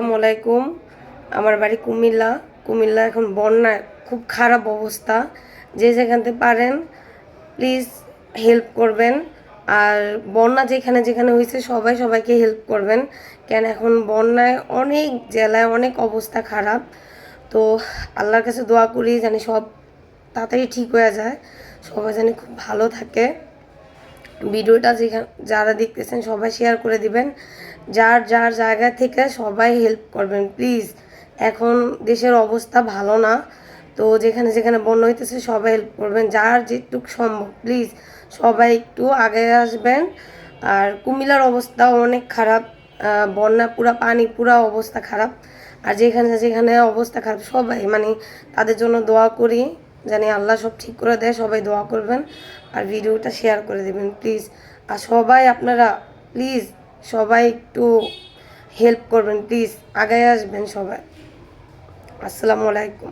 আসসালামু আলাইকুম। আমার বাড়ি কুমিল্লা। কুমিল্লা এখন বন্যায় খুব খারাপ অবস্থা। যে যেখানতে পারেন প্লিজ হেল্প করবেন। আর বন্যা যেখানে যেখানে হয়েছে, সবাই সবাইকে হেল্প করবেন। কেন এখন বন্যায় অনেক জেলায় অনেক অবস্থা খারাপ। তো আল্লাহর কাছে দোয়া করি জানি সব তাড়াতাড়ি ঠিক হয়ে যায়। সবাই জানি খুব ভালো থাকে। ভিডিওটা যেখানে যারা দেখতেছেন, সবাই শেয়ার করে দিবেন। যার যার জায়গা থেকে সবাই হেল্প করবেন প্লিজ এখন দেশের অবস্থা ভালো না, তো যেখানে যেখানে বন্যা হইতেছে, সবাই হেল্প করবেন। যার যেটুক সম্ভব প্লিজ সবাই একটু আগে আসবেন। আর কুমিল্লার অবস্থাও অনেক খারাপ। বন্যা পুরা, পানি পুরা অবস্থা খারাপ। আর যেখানে যেখানে অবস্থা খারাপ, সবাই মানে তাদের জন্য দোয়া করি। জানি আল্লাহ সব ঠিক করে দেয়, সবাই দোয়া করবেন আর ভিডিওটা শেয়ার করে দেবেন প্লিজ আর সবাই আপনারা প্লিজ সবাই একটু হেল্প করবেন প্লিজ আগে আসবেন সবাই। আসসালামু আলাইকুম।